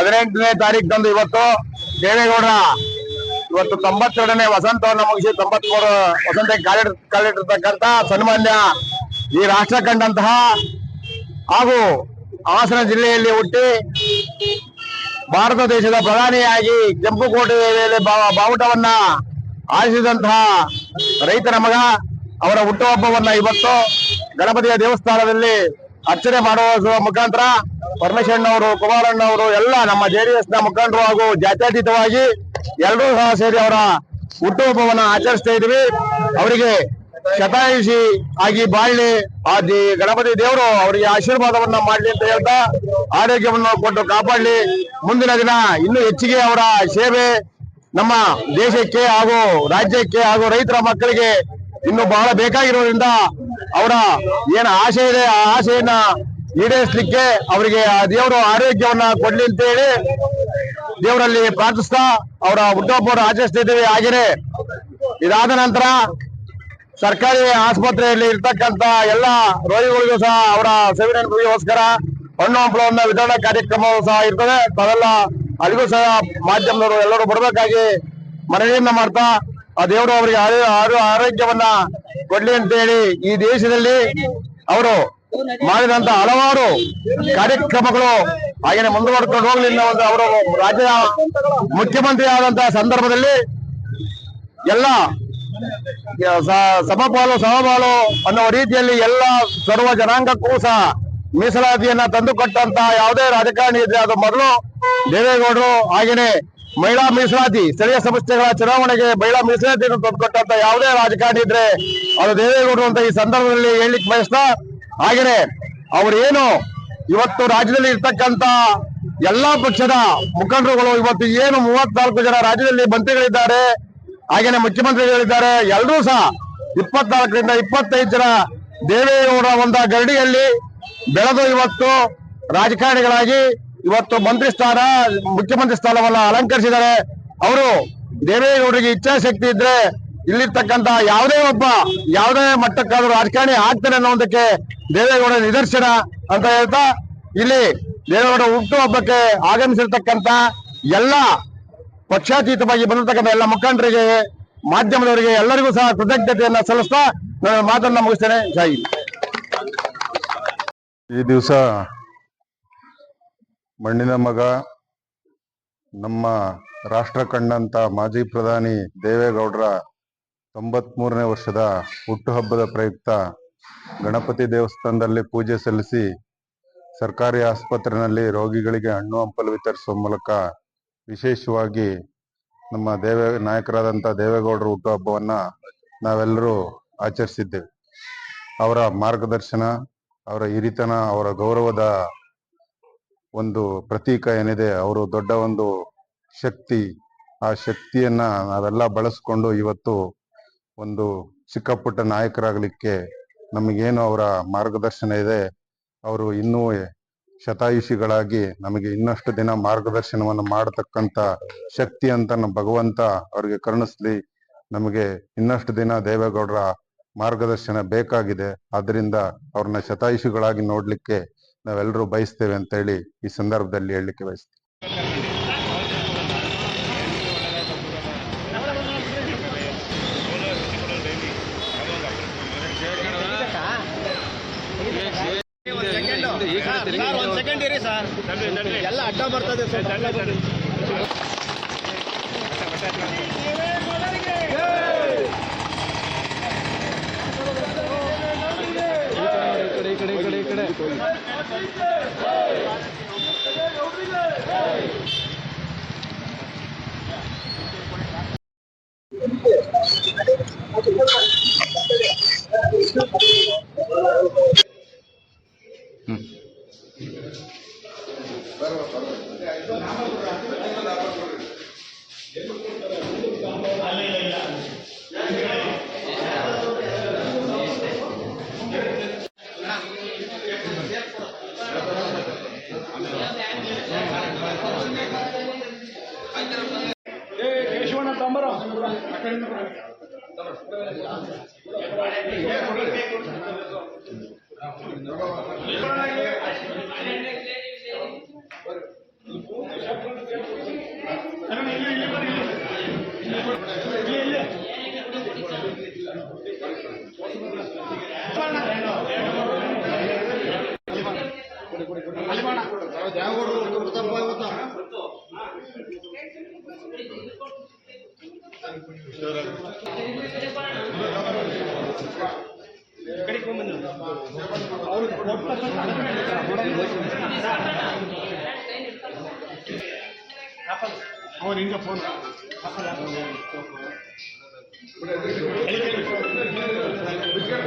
ಹದಿನೆಂಟನೇ ತಾರೀಕು ಇವತ್ತು ದೇವೇಗೌಡರ ಇವತ್ತು ತೊಂಬತ್ತೆರಡನೇ ವಸಂತವನ್ನು ಮುಗಿಸಿ ತೊಂಬತ್ಮೂರು ವಸಂತ ಕಾಲಿಡ್, ಕಾಲಿಟ್ಟಿರ್ತಕ್ಕಂಥ ಸನ್ಮಾನ್ಯ ಈ ರಾಷ್ಟ್ರ ಕಂಡಂತಹ ಹಾಗೂ ಹಾಸನ ಜಿಲ್ಲೆಯಲ್ಲಿ ಹುಟ್ಟಿ ಭಾರತ ದೇಶದ ಪ್ರಧಾನಿಯಾಗಿ ಕೆಂಪುಕೋಟೆಯಲ್ಲಿ ಬಾವುಟವನ್ನ ಆರಿಸಿದಂತಹ ರೈತರ ಮಗ, ಅವರ ಹುಟ್ಟುಹಬ್ಬವನ್ನ ಇವತ್ತು ಗಣಪತಿಯ ದೇವಸ್ಥಾನದಲ್ಲಿ ಅರ್ಚನೆ ಮಾಡುವ ಮುಖಾಂತರ ಪರಮೇಶ್ವರಣ್ಣವರು ಕುಮಾರಣ್ಣವರು, ಎಲ್ಲ ನಮ್ಮ ಜೆಡಿಎಸ್ನ ಮುಖಂಡರು ಹಾಗೂ ಜಾತ್ಯತೀತವಾಗಿ ಎಲ್ಲರೂ ಸಹ ಸೇರಿ ಅವರ ಹುಟ್ಟುಹಬ್ಬವನ್ನು ಆಚರಿಸ್ತಾ ಇದೀವಿ ಅವರಿಗೆ ಶತಾಯುಷಿ ಆಗಿ ಬಾಳ್ಲಿ, ಆ ಗಣಪತಿ ದೇವರು ಅವರಿಗೆ ಆಶೀರ್ವಾದವನ್ನ ಮಾಡ್ಲಿ ಅಂತ ಹೇಳ್ತಾ ಆರೋಗ್ಯವನ್ನು ಕೊಟ್ಟು ಕಾಪಾಡ್ಲಿ. ಮುಂದಿನ ದಿನ ಇನ್ನೂ ಹೆಚ್ಚಿಗೆ ಅವರ ಸೇವೆ ನಮ್ಮ ದೇಶಕ್ಕೆ ಹಾಗೂ ರಾಜ್ಯಕ್ಕೆ ಹಾಗೂ ರೈತರ ಮಕ್ಕಳಿಗೆ ಇನ್ನು ಬಹಳ ಬೇಕಾಗಿರೋದ್ರಿಂದ ಅವರ ಏನು ಆಸೆ ಇದೆ, ಆ ಆಸೆಯನ್ನ ಈಡೇರಿಸಲಿಕ್ಕೆ ಅವರಿಗೆ ಆ ದೇವರು ಆರೋಗ್ಯವನ್ನ ಕೊಡ್ಲಿ ಅಂತ ಹೇಳಿ ದೇವರಲ್ಲಿ ಪ್ರಾರ್ಥಿಸ್ತಾ ಅವರ ಹುಟ್ಟುಹಬ್ಬವನ್ನು ಆಚರಿಸ್ತಾ ಹಾಗೆಯೇ ಇದಾದ ನಂತರ ಸರ್ಕಾರಿ ಆಸ್ಪತ್ರೆಯಲ್ಲಿ ಇರ್ತಕ್ಕಂತ ಎಲ್ಲ ರೋಗಿಗಳಿಗೂ ಸಹ ಅವರ ಸೇವನೆಗೋಸ್ಕರ ಹಣ್ಣು ಹಂಪಲವನ್ನ ವಿತರಣಾ ಕಾರ್ಯಕ್ರಮವೂ ಸಹ ಇರ್ತದೆ. ತಾವೆಲ್ಲ ಅಲ್ಲಿಗೂ ಸಹ ಮಾಧ್ಯಮದವರು ಎಲ್ಲರೂ ಬರಬೇಕಾಗಿ ಮನವಿಯನ್ನ ಮಾಡ್ತಾ ಆ ದೇವರು ಅವರಿಗೆ ಆರೋ- ಆರೋ- ಆರೋಗ್ಯವನ್ನ ಕೊಡ್ಲಿ ಅಂತ ಹೇಳಿ ಈ ದೇಶದಲ್ಲಿ ಅವರು ಮಾಡಿದಂತ ಹಲವಾರು ಕಾರ್ಯಕ್ರಮಗಳು ಹಾಗೇನೆ ಮುಂದುವರ್ಕೊಂಡು ಹೋಗ್ಲಿ ಒಂದು ಅವರು ರಾಜ್ಯದ ಮುಖ್ಯಮಂತ್ರಿ ಆದಂತ ಸಂದರ್ಭದಲ್ಲಿ ಎಲ್ಲ ಸಮಪಾಲು ಸಮಪಾಲು ಅನ್ನೋ ರೀತಿಯಲ್ಲಿ ಎಲ್ಲ ಸರ್ವ ಜನಾಂಗಕ್ಕೂ ಸಹ ಮೀಸಲಾತಿಯನ್ನ ತಂದುಕೊಟ್ಟಂತ ಯಾವುದೇ ರಾಜಕಾರಣಿ ಇದ್ರೆ ಅದು ಮೊದಲು ದೇವೇಗೌಡರು ಹಾಗೇನೆ ಮಹಿಳಾ ಮೀಸಲಾತಿ, ಸ್ಥಳೀಯ ಸಂಸ್ಥೆಗಳ ಚುನಾವಣೆಗೆ ಮಹಿಳಾ ಮೀಸಲಾತಿಯನ್ನು ತಂದುಕೊಟ್ಟಂತ ಯಾವುದೇ ರಾಜಕಾರಣಿ ಇದ್ರೆ ಅದು ದೇವೇಗೌಡರು ಅಂತ ಈ ಸಂದರ್ಭದಲ್ಲಿ ಹೇಳಲಿಕ್ಕೆ ಬಯಸ್ತಾ ಹಾಗೇನೆ ಅವರೇನು ಇವತ್ತು ರಾಜ್ಯದಲ್ಲಿ ಇರ್ತಕ್ಕಂತ ಎಲ್ಲಾ ಪಕ್ಷದ ಮುಖಂಡರುಗಳು ಇವತ್ತು ಏನು ಮೂವತ್ನಾಲ್ಕು ಜನ ರಾಜ್ಯದಲ್ಲಿ ಮಂತ್ರಿಗಳಿದ್ದಾರೆ, ಹಾಗೇನೆ ಮುಖ್ಯಮಂತ್ರಿಗಳಿದ್ದಾರೆ ಎಲ್ಲರೂ ಸಹ ಇಪ್ಪತ್ನಾಲ್ಕರಿಂದ ಇಪ್ಪತ್ತೈದು ಜನ ದೇವೇಗೌಡರ ಒಂದು ಗರಡಿಯಲ್ಲಿ ಬೆಳೆದು ಇವತ್ತು ರಾಜಕಾರಣಿಗಳಾಗಿ ಇವತ್ತು ಮಂತ್ರಿ ಸ್ಥಾನ, ಮುಖ್ಯಮಂತ್ರಿ ಸ್ಥಾನವನ್ನ ಅಲಂಕರಿಸಿದ್ದಾರೆ. ಅವರು ದೇವೇಗೌಡರಿಗೆ ಇಚ್ಛಾಶಕ್ತಿ ಇದ್ರೆ ಇಲ್ಲಿರ್ತಕ್ಕಂತ ಯಾವುದೇ ಒಬ್ಬ, ಯಾವುದೇ ಮಟ್ಟಕ್ಕಾದ್ರೂ ರಾಜಕಾರಣಿ ಆಗ್ತಾನೆ ಅನ್ನೋದಕ್ಕೆ ದೇವೇಗೌಡ ನಿದರ್ಶನ ಅಂತ ಹೇಳ್ತಾ ಇಲ್ಲಿ ದೇವೇಗೌಡ ಹುಟ್ಟುಹಬ್ಬಕ್ಕೆ ಆಗಮಿಸಿರ್ತಕ್ಕಂತ ಎಲ್ಲ ಪಕ್ಷಾತೀತವಾಗಿ ಬಂದಿರತಕ್ಕಂಥ ಎಲ್ಲ ಮುಖಂಡರಿಗೆ, ಮಾಧ್ಯಮದವರಿಗೆ ಎಲ್ಲರಿಗೂ ಸಹ ಕೃತಜ್ಞತೆಯನ್ನ ಸಲ್ಲಿಸ್ತಾ ನನ್ನ ಮಾತನ್ನ ಮುಗಿಸ್ತೇನೆ ಜೈ ಹಿಂದ್. ಈ ದಿವಸ ಮಣ್ಣಿನ ಮಗ, ನಮ್ಮ ರಾಷ್ಟ್ರ ಕಂಡಂತ ಮಾಜಿ ಪ್ರಧಾನಿ ದೇವೇಗೌಡರ ತೊಂಬತ್ಮೂರನೇ ವರ್ಷದ ಹುಟ್ಟುಹಬ್ಬದ ಪ್ರಯುಕ್ತ ಗಣಪತಿ ದೇವಸ್ಥಾನದಲ್ಲಿ ಪೂಜೆ ಸಲ್ಲಿಸಿ ಸರ್ಕಾರಿ ಆಸ್ಪತ್ರೆಯಲ್ಲಿ ರೋಗಿಗಳಿಗೆ ಹಣ್ಣು ಹಂಪಲು ವಿತರಿಸುವ ಮೂಲಕ ವಿಶೇಷವಾಗಿ ನಮ್ಮ ದೇವೇ ನಾಯಕರಾದಂಥ ದೇವೇಗೌಡರ ಹುಟ್ಟುಹಬ್ಬವನ್ನು ನಾವೆಲ್ಲರೂ ಆಚರಿಸಿದ್ದೇವೆ. ಅವರ ಮಾರ್ಗದರ್ಶನ, ಅವರ ಹಿರಿತನ, ಅವರ ಗೌರವದ ಒಂದು ಪ್ರತೀಕ ಏನಿದೆ, ಅವರು ದೊಡ್ಡ ಒಂದು ಶಕ್ತಿ. ಆ ಶಕ್ತಿಯನ್ನ ನಾವೆಲ್ಲ ಬಳಸ್ಕೊಂಡು ಇವತ್ತು ಒಂದು ಚಿಕ್ಕಪುಟ್ಟ ನಾಯಕರಾಗಲಿಕ್ಕೆ ನಮಗೇನು ಅವರ ಮಾರ್ಗದರ್ಶನ ಇದೆ, ಅವರು ಇನ್ನೂ ಶತಾಯುಷಿಗಳಾಗಿ ನಮಗೆ ಇನ್ನಷ್ಟು ದಿನ ಮಾರ್ಗದರ್ಶನವನ್ನು ಮಾಡತಕ್ಕಂತ ಶಕ್ತಿ ಅಂತ ನಮ್ಮ ಭಗವಂತ ಅವರಿಗೆ ಕರುಣಿಸ್ಲಿ, ನಮಗೆ ಇನ್ನಷ್ಟು ದಿನ ದೇವೇಗೌಡರ ಮಾರ್ಗದರ್ಶನ ಬೇಕಾಗಿದೆ, ಆದ್ರಿಂದ ಅವ್ರನ್ನ ಶತಾಯುಷಿಗಳಾಗಿ ನೋಡ್ಲಿಕ್ಕೆ ನಾವೆಲ್ಲರೂ ಬಯಸ್ತೇವೆ ಅಂತ ಹೇಳಿ ಈ ಸಂದರ್ಭದಲ್ಲಿ ಹೇಳಲಿಕ್ಕೆ ಬಯಸ್ತೇವೆ ಎಲ್ಲ ಅಡ್ಡ ಬರ್ತದೆ ಈ ಕಡೆ ಈ ಕಡೆ ಈ ಕಡೆ ಈ ಕಡೆ ಅಕ್ಕಿ ಅವನು ಹಿಂಗ ಫೋನ್ ಬಿಸ್ಕೆಟ್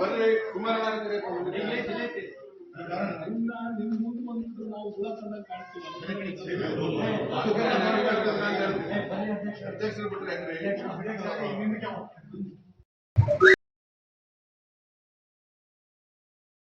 ಬರ್ರಿ ನಿಮ್ ಮುಂದೆ ನಾವು ಅಧ್ಯಕ್ಷರು.